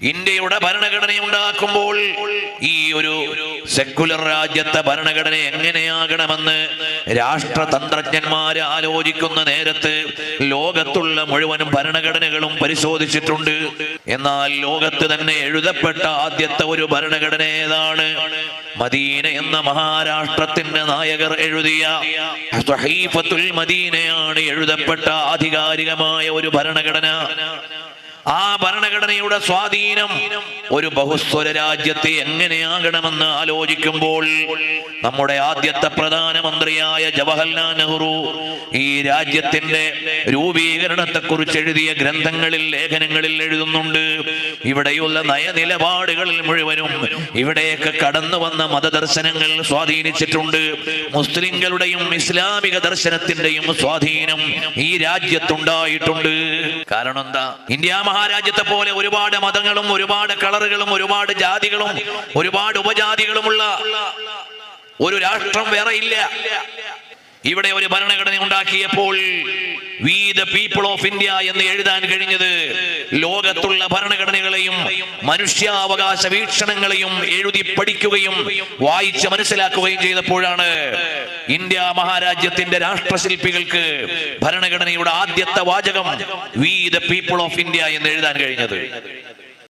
ഇന്ത്യയുടെ ഭരണഘടന ഉണ്ടാക്കുമ്പോൾ ഈ ഒരു സെക്കുലർ രാജ്യത്തെ ഭരണഘടന എങ്ങനെയാകണമെന്ന് രാഷ്ട്രതന്ത്രജ്ഞന്മാര് ആലോചിക്കുന്ന നേരത്ത് ലോകത്തുള്ള മുഴുവൻ ഭരണഘടനകളും പരിശോധിച്ചിട്ടുണ്ട്. എന്നാൽ ലോകത്ത് തന്നെ എഴുതപ്പെട്ട ആദ്യത്തെ ഒരു ഭരണഘടന ഏതാണ്? മദീന എന്ന മഹാരാഷ്ട്രത്തിന്റെ നായകർ എഴുതിയ മദീനയാണ് എഴുതപ്പെട്ട ആധികാരികമായ ഒരു ഭരണഘടന. ആ ഭരണഘടനയുടെ സ്വാധീനം ഒരു ബഹുസ്വര രാജ്യത്തെ എങ്ങനെയാകണമെന്ന് ആലോചിക്കുമ്പോൾ നമ്മുടെ ആദ്യത്തെ പ്രധാനമന്ത്രിയായ ജവഹർലാൽ നെഹ്റു ഈ രാജ്യത്തിന്റെ രൂപീകരണത്തെ കുറിച്ച് എഴുതിയ ഗ്രന്ഥങ്ങളിൽ ലേഖനങ്ങളിൽ എഴുതുന്നുണ്ട്. ഇവിടെയുള്ള നയനിലപാടുകളിൽ മുഴുവനും ഇവിടെയൊക്കെ കടന്നു വന്ന മതദർശനങ്ങൾ സ്വാധീനിച്ചിട്ടുണ്ട്. മുസ്ലിങ്ങളുടെയും ഇസ്ലാമിക ദർശനത്തിന്റെയും സ്വാധീനം ഈ രാജ്യത്തുണ്ടായിട്ടുണ്ട്. കാരണം എന്താ? ഇന്ത്യ മഹാരാജ്യത്തെ പോലെ ഒരുപാട് മതങ്ങളും ഒരുപാട് കളറുകളും ഒരുപാട് ജാതികളും ഒരുപാട് ഉപജാതികളുമുള്ള ഒരു രാഷ്ട്രം വേറെ ഇല്ല. ഇവിടെ ഒരു ഭരണഘടന ഉണ്ടാക്കിയപ്പോൾ we the people of India എന്ന് എഴുതാൻ കഴിഞ്ഞത് ലോകത്തുള്ള ഭരണഘടനകളെയും മനുഷ്യാവകാശ വീക്ഷണങ്ങളെയും എഴുതി പഠിക്കുകയും വായിച്ച് മനസ്സിലാക്കുകയും ചെയ്തപ്പോഴാണ് ഇന്ത്യ മഹാരാജ്യത്തിന്റെ രാഷ്ട്രശില്പികൾക്ക് ഭരണഘടനയുടെ ആദ്യത്തെ വാചകം we the people of India എന്ന് എഴുതാൻ കഴിഞ്ഞത്.